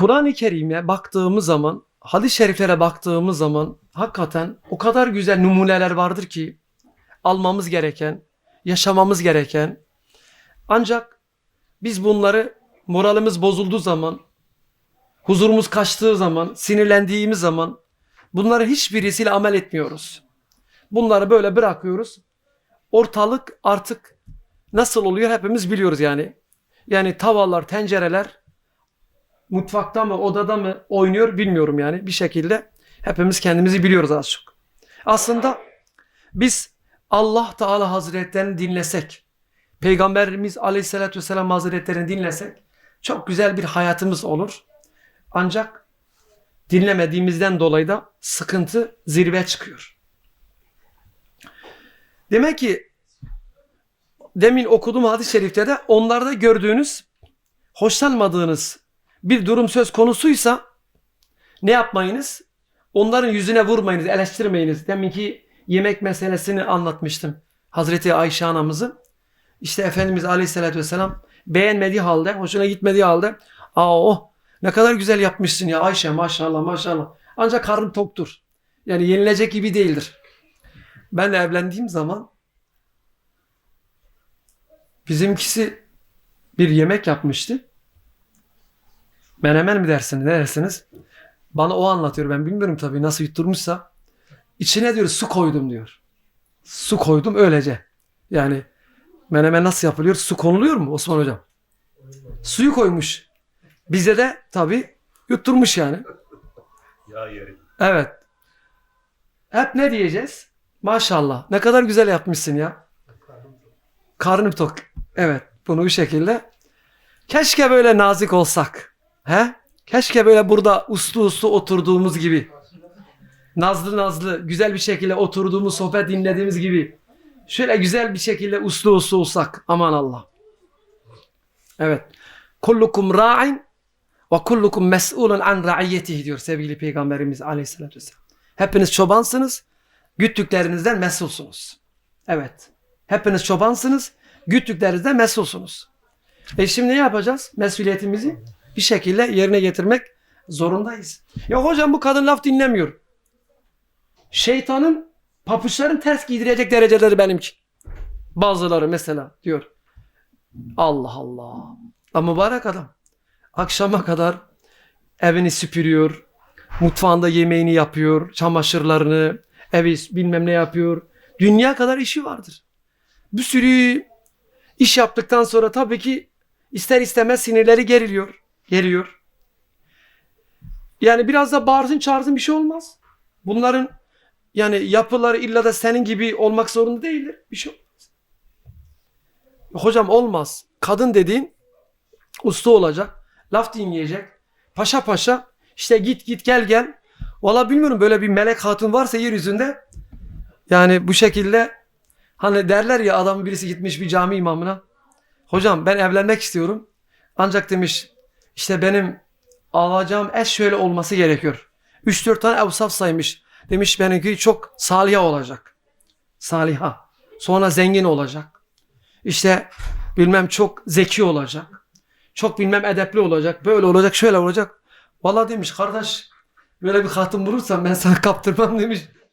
Kur'an-ı Kerim'e baktığımız zaman, hadis-i şeriflere baktığımız zaman hakikaten o kadar güzel numuneler vardır ki almamız gereken, yaşamamız gereken. Ancak biz bunları moralimiz bozulduğu zaman, huzurumuz kaçtığı zaman, sinirlendiğimiz zaman bunları hiçbirisiyle amel etmiyoruz. Bunları böyle bırakıyoruz. Ortalık artık nasıl oluyor hepimiz biliyoruz yani. Yani tavalar, tencereler mutfakta mı, odada mı oynuyor bilmiyorum yani. Bir şekilde hepimiz kendimizi biliyoruz az çok. Aslında biz Allah Teala Hazretlerini dinlesek, Peygamberimiz Aleyhisselatü Vesselam Hazretlerini dinlesek çok güzel bir hayatımız olur. Ancak dinlemediğimizden dolayı da sıkıntı zirve çıkıyor. Demek ki demin okuduğum hadis-i şerifte de onlarda gördüğünüz hoşlanmadığınız bir durum söz konusuysa ne yapmayınız? Onların yüzüne vurmayınız, eleştirmeyiniz. Deminki yemek meselesini anlatmıştım. Hazreti Ayşe anamızı. İşte Efendimiz Aleyhisselatü Vesselam beğenmediği halde, hoşuna gitmediği halde aa oh ne kadar güzel yapmışsın ya Ayşe maşallah maşallah. Ancak karnım toktur. Yani yenilecek gibi değildir. Ben evlendiğim zaman bizimkisi bir yemek yapmıştı. Menemen mi dersiniz ne dersiniz? Bana o anlatıyor ben bilmiyorum tabii nasıl yutturmuşsa. İçine diyor su koydum diyor. Su koydum öylece. Yani menemen nasıl yapılıyor? Su konuluyor mu Osman hocam? Suyu koymuş. Bize de tabii yutturmuş yani. Evet. Hep ne diyeceğiz? Maşallah. Ne kadar güzel yapmışsın ya. Karnım tok. Evet. Bunu bu şekilde. Keşke böyle nazik olsak. He? Keşke böyle burada uslu uslu oturduğumuz gibi. Nazlı nazlı güzel bir şekilde oturduğumuz sohbet dinlediğimiz gibi. Şöyle güzel bir şekilde uslu uslu olsak. Aman Allah. Evet. Kullukum ra'in ve kullukum mes'ulun an ra'iyyetihi diyor sevgili Peygamberimiz Aleyhisselatü Vesselam. Hepiniz çobansınız, güttüklerinizden mesulsunuz. Evet. Hepiniz çobansınız, güttüklerinizden mesulsunuz. E şimdi ne yapacağız? Mesuliyetimizi bir şekilde yerine getirmek zorundayız. Ya hocam bu kadın laf dinlemiyor. Şeytanın papuçların ters giydirecek dereceleri benimki. Bazıları mesela diyor. Allah Allah. Ama mübarek adam. Akşama kadar evini süpürüyor. Mutfağında yemeğini yapıyor. Çamaşırlarını, evi bilmem ne yapıyor. Dünya kadar işi vardır. Bir sürü iş yaptıktan sonra tabii ki ister istemez sinirleri geriliyor. Geriyor. Yani biraz da bağırsın çağırsın bir şey olmaz. Bunların yani yapıları illa da senin gibi olmak zorunda değildir. Bir şey olmaz. Hocam olmaz. Kadın dediğin usta olacak. Laf dinleyecek. Paşa paşa işte git git gel gel. Valla bilmiyorum böyle bir melek hatun varsa yeryüzünde yani bu şekilde hani derler ya adam birisi gitmiş bir cami imamına. Hocam ben evlenmek istiyorum. Ancak demiş işte benim alacağım eş şöyle olması gerekiyor. 3-4 tane evsaf saymış. Demiş benimki çok saliha olacak. Saliha. Sonra zengin olacak. İşte bilmem çok zeki olacak. Çok bilmem edepli olacak. Böyle olacak şöyle olacak. Valla demiş kardeş böyle bir hatun bulursan ben sana kaptırmam demiş.